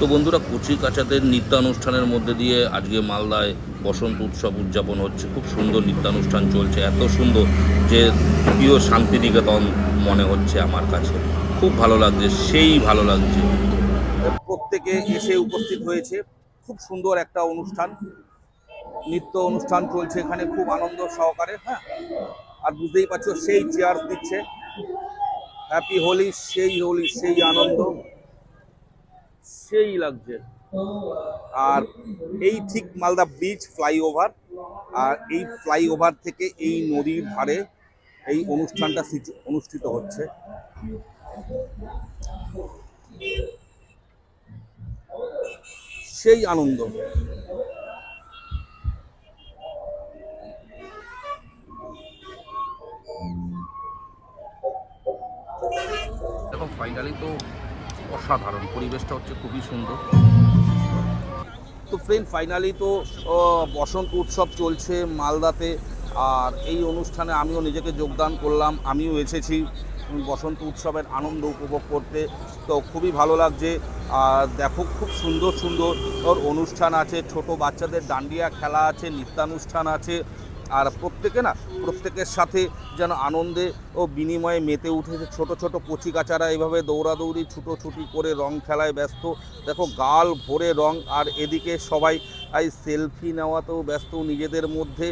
তো বন্ধুরা কুচি কাচাদের নৃত্যানুষ্ঠানের মধ্যে দিয়ে আজকে মালদায় বসন্ত উৎসব উদযাপন হচ্ছে। খুব সুন্দর নৃত্যানুষ্ঠান চলছে, এত সুন্দর যে প্রিয় শান্তিনিকেতন মনে হচ্ছে আমার কাছে। খুব ভালো লাগছে, সেই ভালো লাগছে। প্রত্যেকে এসে উপস্থিত হয়েছে, খুব সুন্দর একটা অনুষ্ঠান। নৃত্য অনুষ্ঠান চলছে এখানে, খুব আনন্দ সহকারে হ্যাঁ? আর বুঝতেই পারছ, সেই চেয়ার দিচ্ছে। হ্যাপি হোলি সেই হোলি সেই আনন্দ। সেই লাগছে। আর এই ঠিক মালদা ব্রিজ ফ্লাইওভার আর এই ফ্লাইওভার থেকে এই নদীর ধারে এই অনুষ্ঠানটা অনুষ্ঠিত হচ্ছে। সেই আনন্দ। দেখো ফাইনালি তো অসাধারণ। পরিবেশটা হচ্ছে খুবই সুন্দর। তো ফ্রেন্ড ফাইনালি তো বসন্ত উৎসব চলছে মালদাতে। আর এই অনুষ্ঠানে আমিও নিজেকে যোগদান করলাম, আমিও এসেছি বসন্ত উৎসবের আনন্দ উপভোগ করতে। তো খুবই ভালো লাগছে। আর দেখো, খুব সুন্দর সুন্দর অনুষ্ঠান আছে। ছোট বাচ্চাদের ডান্ডিয়া খেলা আছে, নৃত্যানুষ্ঠান আছে। আর প্রত্যেকে না, প্রত্যেকের সাথে যেন আনন্দে ও বিনিময়ে মেতে উঠেছে। ছোট ছোট কচি কাচারা এইভাবে দৌড়াদৌড়ি, ছুটোছুটি করে রং খেলায় ব্যস্ত। দেখো, গাল ভরে রং, আর এদিকে সবাই সেলফি নেওয়াতেও ব্যস্ত। নিজেদের মধ্যে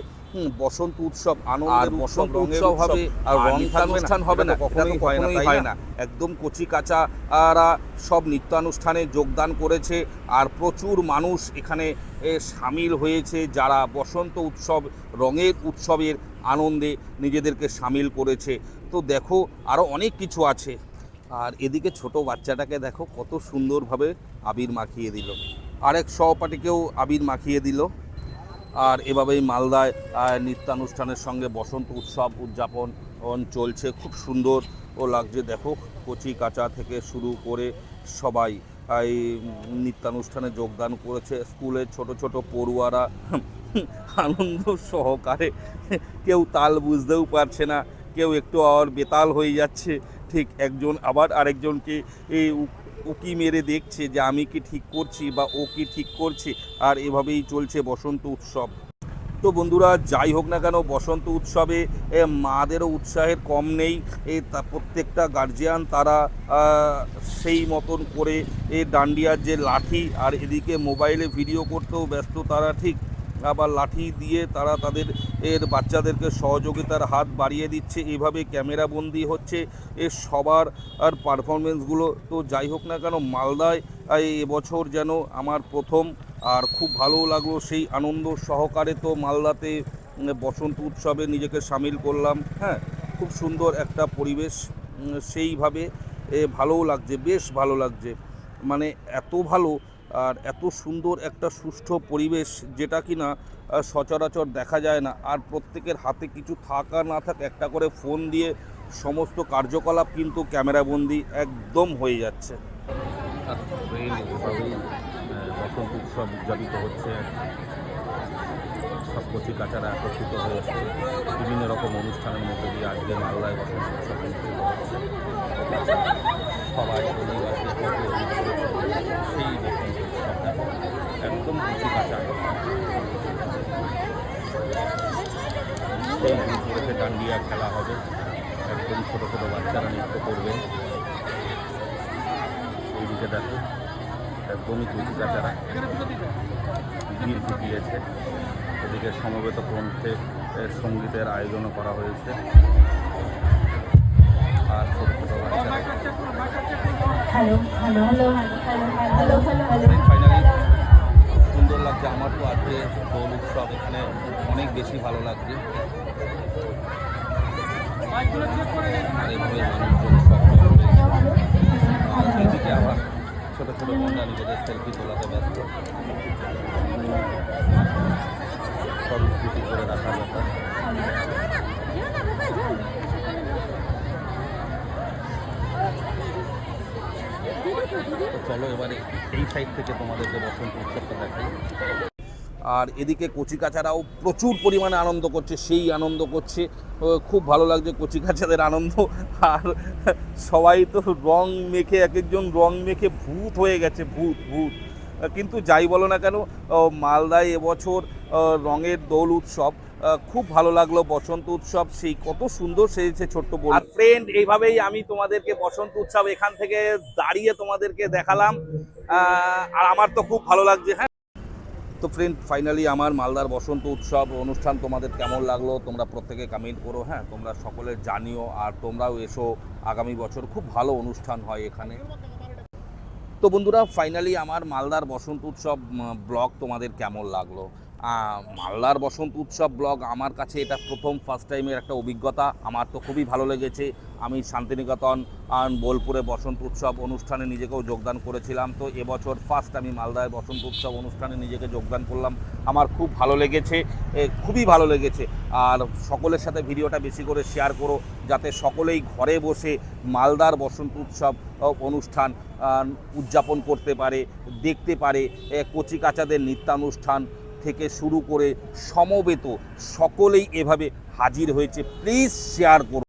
বসন্ত উৎসব আনন্দের বসন্ত উৎসব হবে আর অনুষ্ঠান হবে না কখনোই হয় না হয় না? একদম কচি কাচারা সব নৃত্যানুষ্ঠানে যোগদান করেছে আর প্রচুর মানুষ এখানে সামিল হয়েছে যারা বসন্ত উৎসব রঙের উৎসবের আনন্দে নিজেদেরকে সামিল করেছে। তো দেখো আরও অনেক কিছু আছে। আর এদিকে ছোট বাচ্চাটাকে দেখো কত সুন্দরভাবে আবির মাখিয়ে দিল। আরেক সহপাঠীকেও আবির মাখিয়ে দিল। আর এভাবেই মালদায় নৃত্যানুষ্ঠানের সঙ্গে বসন্ত উৎসব উদযাপন চলছে। খুব সুন্দর ও লাগছে। দেখো, কচি কাচা থেকে শুরু করে সবাই এই নৃত্যানুষ্ঠানে যোগদান করেছে। স্কুলের ছোট ছোট পড়ুয়ারা আনন্দ সহকারে কেউ তাল বুঝতেও পারছে না, কেউ একটু আর বেতাল হয়ে যাচ্ছে। ঠিক একজন আবার আরেকজনকে এই উকি মেরে দেখছে যে আমি কি ঠিক করছি বা ও কি ঠিক করছে? আর এভাবেই চলছে বসন্ত উৎসব। তো বন্ধুরা, যাই হোক না কেন, বসন্ত উৎসবে মাদেরও উৎসাহের কম নেই। তা প্রত্যেকটা গার্জিয়ান তারা সেই মতন করে, এ, ডান্ডিয়ার যে লাঠি আর এদিকে মোবাইলে ভিডিও করতেও ব্যস্ত তারা ঠিক। আবার লাঠি দিয়ে তারা তাদের এর বাচ্চাদেরকে সহযোগিতার হাত বাড়িয়ে দিচ্ছে। এভাবে ক্যামেরা বন্দি হচ্ছে। এ সবার আর পারফরমেন্সগুলো তো যাই হোক না কেন, মালদায় এবছর যেন আমার প্রথম। আর খুব ভালো লাগল সেই আনন্দ সহকারে তো মালদাতে বসন্ত উৎসবে নিজেকে সামিল করলাম। হ্যাঁ খুব সুন্দর একটা পরিবেশ। সেইভাবে ভালোও লাগছে, বেশ ভালো লাগছে। মানে এত ভালো আর এত সুন্দর একটা সুষ্ঠু পরিবেশ যেটা কি না সচরাচর দেখা যায় না। আর প্রত্যেকের হাতে কিছু থাকা না থাক, একটা করে ফোন দিয়ে সমস্ত কার্যকলাপ কিন্তু ক্যামেরাবন্দি একদম হয়ে যাচ্ছে। বসন্ত উৎসব উদযাপিত হচ্ছে। সব কচি কাচারা একত্রিত হয়েছে বিভিন্ন রকম অনুষ্ঠানের মধ্যে দিয়ে আজকে মালদায় বসন্ত উৎসব সবাই ফটো সেই বসন্ত উৎসবটা ডান্ডিয়া খেলা হবে একদম ছোটো ছোটো বাচ্চারা নৃত্য করবে এইদিকে দেখো একদমই কচি কাচারা ভিড় ফুটিয়েছে এদিকে সমবেত এ, সঙ্গীতের আয়োজনও করা হয়েছে আর ছোটো ছোটো বাচ্চারা লাগছে আমার তো আজকে দোল উৎসব এখানে অনেক বেশি ভালো লাগছে। চলো, এবারে এই সাইড থেকে তোমাদেরকে বসন্ত উৎসবটা দেখাই। আর এদিকে কচিকাচারাও প্রচুর পরিমাণে আনন্দ করছে, সেই আনন্দ করছে। খুব ভালো লাগছে কচিকাচাদের আনন্দ। আর সবাই তো রং মেখে, এক একজন রং মেখে ভূত হয়ে গেছে, ভূত ভূত। কিন্তু যাই বলো না কেন মালদায় এবছর রঙের দোল উৎসব খুব ভালো লাগল বসন্ত উৎসব সেই কত সুন্দর সেজেছে ছোট্ট বোন। আর ফ্রেন্ড এইভাবেই আমি তোমাদেরকে বসন্ত উৎসব এখান থেকে দাঁড়িয়ে তোমাদেরকে দেখালাম আর আমার তো খুব ভালো লাগছে হ্যাঁ। তো ফ্রেন্ড ফাইনালি আমার মালদার বসন্ত উৎসব অনুষ্ঠান তোমাদের কেমন লাগল? তোমরা প্রত্যেকে কমেন্ট করো হ্যাঁ। তোমরা সকলে জানিও আর তোমরাও এসো। আগামী বছর খুব ভালো অনুষ্ঠান হয় এখানে। তো বন্ধুরা ফাইনালি আমার মালদার বসন্ত উৎসব ব্লগ তোমাদের কেমন লাগল? মালদার বসন্ত উৎসব ব্লগ আমার কাছে এটা প্রথম ফার্স্ট টাইমের একটা অভিজ্ঞতা। আমার তো খুবই ভালো লেগেছে। আমি শান্তিনিকেতন বোলপুরে বসন্ত উৎসব অনুষ্ঠানে নিজেকেও যোগদান করেছিলাম। তো এবছর ফার্স্ট আমি মালদায় বসন্ত উৎসব অনুষ্ঠানে নিজেকে যোগদান করলাম। আমার খুব ভালো লেগেছে খুবই ভালো লেগেছে। আর সকলের সাথে ভিডিওটা বেশি করে শেয়ার করো, যাতে সকলেই ঘরে বসে মালদার বসন্ত উৎসব অনুষ্ঠান উদযাপন করতে পারে, দেখতে পারে কচি কচিকাচাদের নৃত্যানুষ্ঠান থেকে শুরু করে সমবেত সকলেই এভাবে হাজির হয়েছে। প্লিজ শেয়ার করো